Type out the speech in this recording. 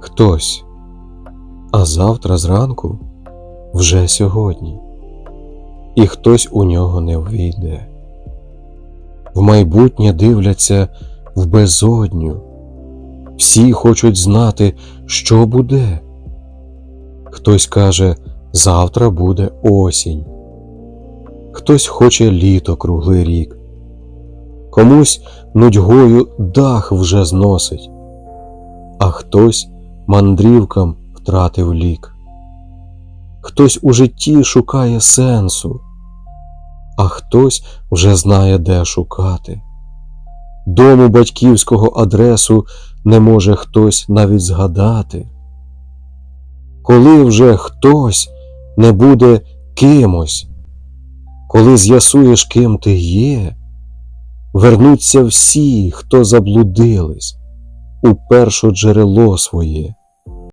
хтось, а завтра зранку? Вже сьогодні, і хтось у нього не ввійде. В майбутнє дивляться в безодню, всі хочуть знати, що буде. Хтось каже, завтра буде осінь, хтось хоче літо круглий рік, комусь нудьгою дах вже зносить, а хтось мандрівкам втратив лік. Хтось у житті шукає сенсу, а хтось вже знає, де шукати. Дому батьківського адресу не може хтось навіть згадати. Коли вже хтось не буде кимось, коли з'ясуєш, ким ти є, вернуться всі, хто заблудились у перше джерело своє.